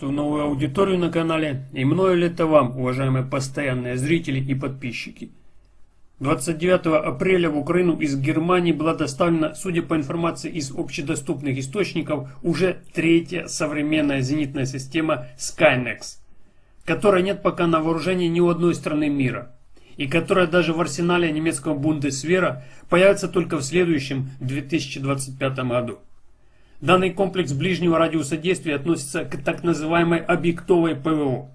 приветствую новую аудиторию на канале и мною ли это вам, уважаемые постоянные зрители и подписчики. 29 апреля в Украину из Германии была доставлена, судя по информации из общедоступных источников, уже третья современная зенитная система Skynex, которой нет пока на вооружении ни у одной страны мира и которая даже в арсенале немецкого Бундесвера появится только в следующем 2025 году. Данный комплекс ближнего радиуса действия относится к так называемой объектовой ПВО.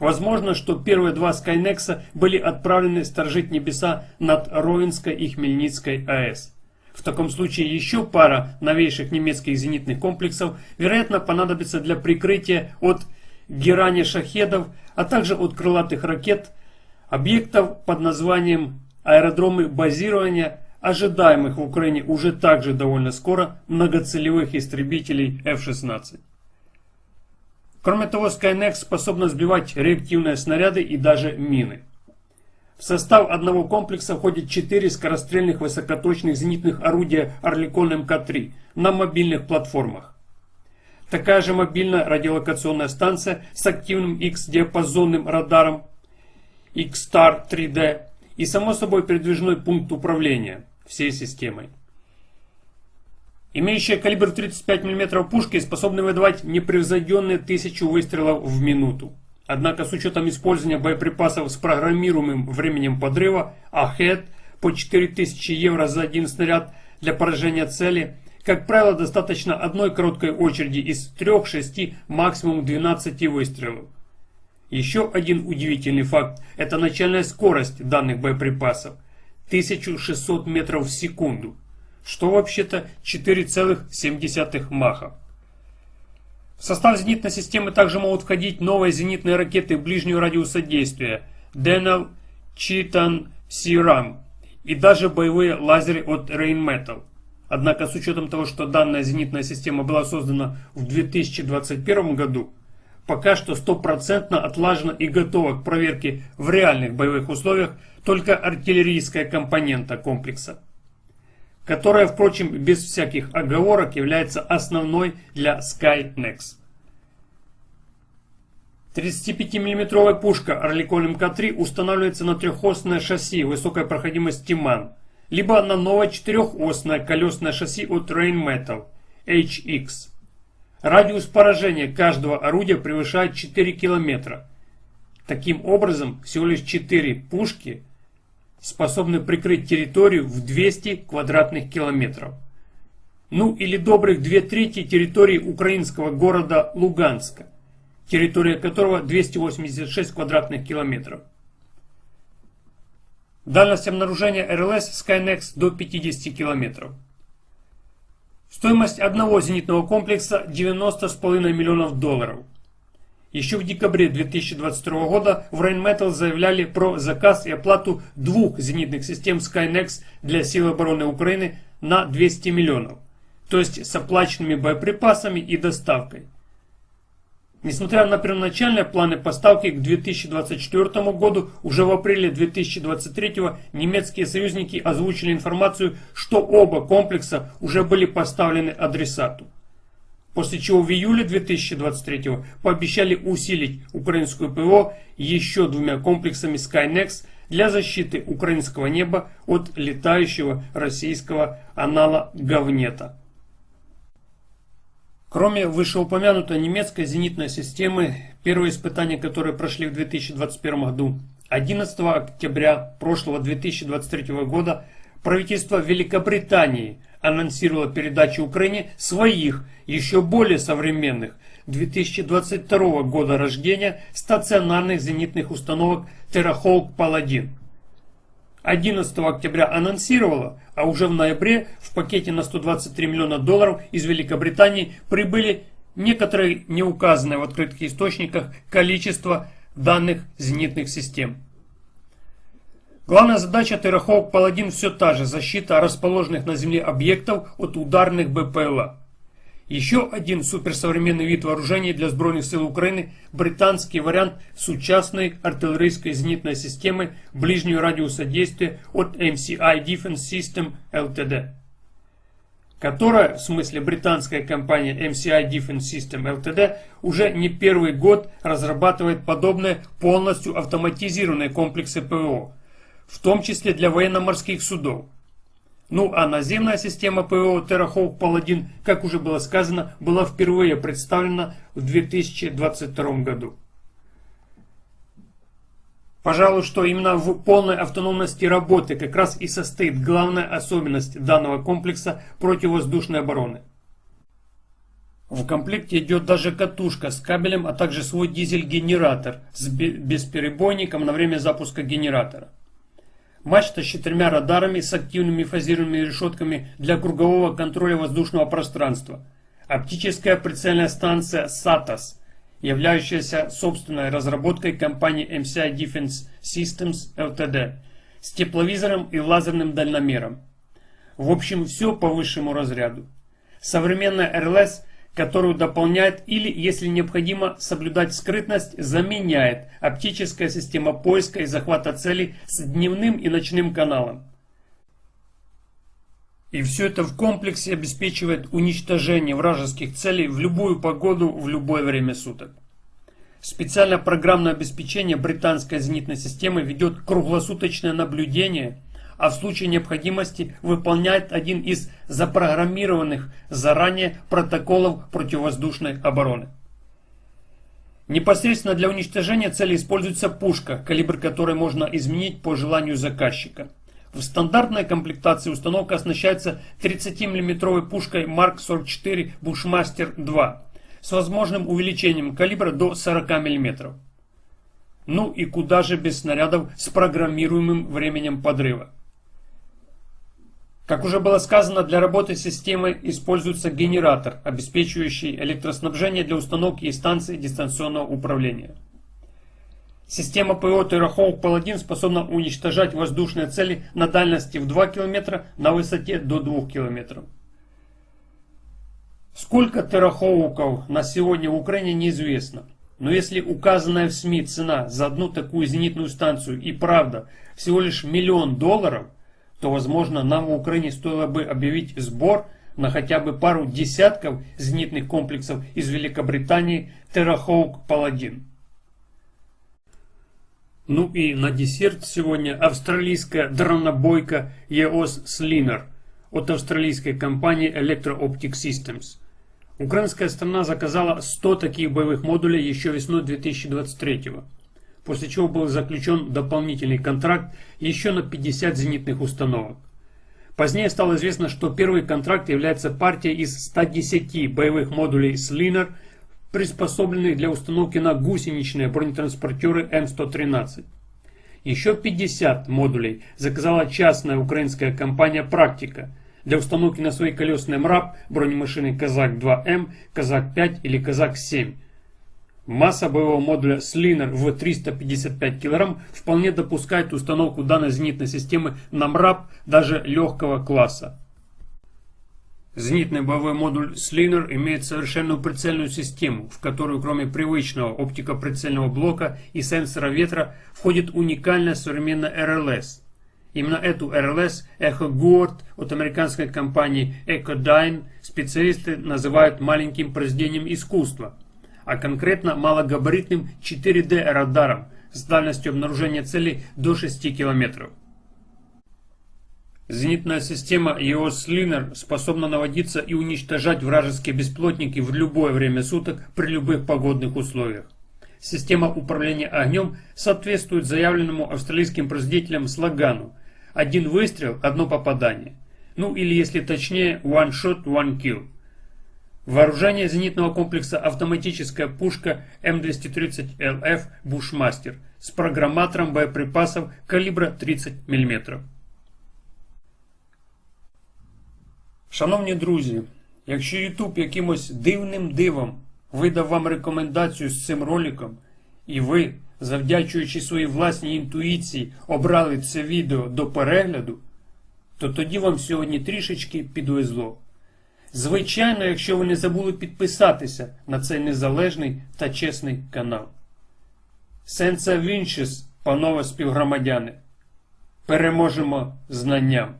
Возможно, что первые два Скайнекса были отправлены сторожить небеса над Ровенской и Хмельницкой АЭС. В таком случае еще пара новейших немецких зенитных комплексов, вероятно, понадобится для прикрытия от герани шахедов, а также от крылатых ракет, объектов под названием аэродромы базирования ожидаемых в Украине уже также довольно скоро многоцелевых истребителей F-16. Кроме того, Skynex способна сбивать реактивные снаряды и даже мины. В состав одного комплекса входит 4 скорострельных высокоточных зенитных орудия Орликон МК-3 на мобильных платформах. Такая же мобильная радиолокационная станция с активным X-диапазонным радаром X-Star 3D и само собой передвижной пункт управления всей системой. Имеющие калибр 35 мм пушки способны выдавать непревзойденные тысячу выстрелов в минуту. Однако с учетом использования боеприпасов с программируемым временем подрыва, АХЭД по 4000 евро за один снаряд для поражения цели, как правило, достаточно одной короткой очереди из 3-6, максимум 12 выстрелов. Еще один удивительный факт – это начальная скорость данных боеприпасов – 1600 метров в секунду, что вообще-то 4,7 маха. В состав зенитной системы также могут входить новые зенитные ракеты ближнего радиуса действия Denel, Chitan, Siram и даже боевые лазеры от Rheinmetall. Однако с учетом того, что данная зенитная система была создана в 2021 году, пока что стопроцентно отлажена и готова к проверке в реальных боевых условиях только артиллерийская компонента комплекса, которая, впрочем, без всяких оговорок является основной для Skynex. 35 миллиметровая пушка Орликон МК-3 устанавливается на трехосное шасси высокой проходимости МАН, либо на новое четырехосное колесное шасси от Rheinmetall HX. Радиус поражения каждого орудия превышает 4 километра. Таким образом, всего лишь 4 пушки способны прикрыть территорию в 200 квадратных километров. Ну или добрых две трети территории украинского города Луганска, территория которого 286 квадратных километров. Дальность обнаружения РЛС Skynex до 50 километров. Стоимость одного зенитного комплекса 90,5 миллионов долларов. Еще в декабре 2022 года в Rheinmetall заявляли про заказ и оплату двух зенитных систем Skynex для сил обороны Украины на 200 миллионов, то есть с оплаченными боеприпасами и доставкой. Несмотря на первоначальные планы поставки к 2024 году, уже в апреле 2023 немецкие союзники озвучили информацию, что оба комплекса уже были поставлены адресату. После чего в июле 2023 пообещали усилить украинскую ПВО еще двумя комплексами Skynex для защиты украинского неба от летающего российского анала Говнета. Кроме вышеупомянутой немецкой зенитной системы, первые испытания которые прошли в 2021 году, 11 октября прошлого 2023 года правительство Великобритании анонсировало передачу Украине своих, еще более современных, 2022 года рождения стационарных зенитных установок Paladin. 11 октября анонсировала, а уже в ноябре в пакете на 123 миллиона долларов из Великобритании прибыли некоторые не указанные в открытых источниках количество данных зенитных систем. Главная задача Terrahawk Paladin все та же – защита расположенных на Земле объектов от ударных БПЛА. Еще один суперсовременный вид вооружений для Збройных сил Украины – британский вариант сучасной артиллерийской зенитной системы ближнего радиуса действия от MCI Defense System Ltd. которая, в смысле британская компания MCI Defense System Ltd, уже не первый год разрабатывает подобные полностью автоматизированные комплексы ПВО, в том числе для военно-морских судов. Ну а наземная система ПВО Terrahawk Paladin, как уже было сказано, была впервые представлена в 2022 году. Пожалуй, что именно в полной автономности работы как раз и состоит главная особенность данного комплекса противовоздушной обороны. В комплекте идет даже катушка с кабелем, а также свой дизель-генератор с бесперебойником на время запуска генератора. Мачта с четырьмя радарами с активными фазированными решетками для кругового контроля воздушного пространства. Оптическая прицельная станция SATAS – являющаяся собственной разработкой компании MCI Defense Systems Ltd. с тепловизором и лазерным дальномером. В общем, все по высшему разряду. Современная РЛС, которую дополняет или, если необходимо, соблюдать скрытность, заменяет оптическая система поиска и захвата целей с дневным и ночным каналом. И все это в комплексе обеспечивает уничтожение вражеских целей в любую погоду, в любое время суток. Специальное программное обеспечение британской зенитной системы ведет круглосуточное наблюдение, а в случае необходимости выполняет один из запрограммированных заранее протоколов противовоздушной обороны. Непосредственно для уничтожения цели используется пушка, калибр которой можно изменить по желанию заказчика. В стандартной комплектации установка оснащается 30 мм пушкой Mark 44 Bushmaster 2 с возможным увеличением калибра до 40 мм. Ну и куда же без снарядов с программируемым временем подрыва. Как уже было сказано, для работы системы используется генератор, обеспечивающий электроснабжение для установки и станции дистанционного управления. Система ПО Paladin способна уничтожать воздушные цели на дальности в 2 км, на высоте до 2 км. Сколько террахоуков на сегодня в Украине неизвестно. Но если указанная в СМИ цена за одну такую зенитную станцию и правда всего лишь миллион долларов, то возможно нам в Украине стоило бы объявить сбор на хотя бы пару десятков зенитных комплексов из Великобритании Terrahawk Paladin. Ну и на десерт сегодня австралийская дронобойка EOS Sliner от австралийской компании Electro Optic Systems. Украинская страна заказала 100 таких боевых модулей еще весной 2023 после чего был заключен дополнительный контракт еще на 50 зенитных установок. Позднее стало известно, что первый контракт является партией из 110 боевых модулей Sliner – приспособленных для установки на гусеничные бронетранспортеры М113. Еще 50 модулей заказала частная украинская компания «Практика» для установки на свои колесные МРАП бронемашины «Казак-2М», «Казак-5» или «Казак-7». Масса боевого модуля Слинер в 355 кг вполне допускает установку данной зенитной системы на МРАП даже легкого класса. Зенитный боевой модуль Sliner имеет совершенную прицельную систему, в которую кроме привычного оптико-прицельного блока и сенсора ветра входит уникальная современная РЛС. Именно эту РЛС Echo Guard от американской компании Echodyne специалисты называют маленьким произведением искусства, а конкретно малогабаритным 4D радаром с дальностью обнаружения целей до 6 километров. Зенитная система EOS Liner способна наводиться и уничтожать вражеские бесплотники в любое время суток при любых погодных условиях. Система управления огнем соответствует заявленному австралийским производителям слогану «Один выстрел, одно попадание». Ну или если точнее «One shot, one kill». Вооружение зенитного комплекса автоматическая пушка М230LF Bushmaster с программатором боеприпасов калибра 30 мм. Шановні друзі, якщо YouTube якимось дивним дивом видав вам рекомендацію з цим роликом, і ви, завдячуючи своїй власній інтуїції, обрали це відео до перегляду, то тоді вам сьогодні трішечки підвезло. Звичайно, якщо ви не забули підписатися на цей незалежний та чесний канал. Сенса віншіс, панове співгромадяни, переможемо знанням.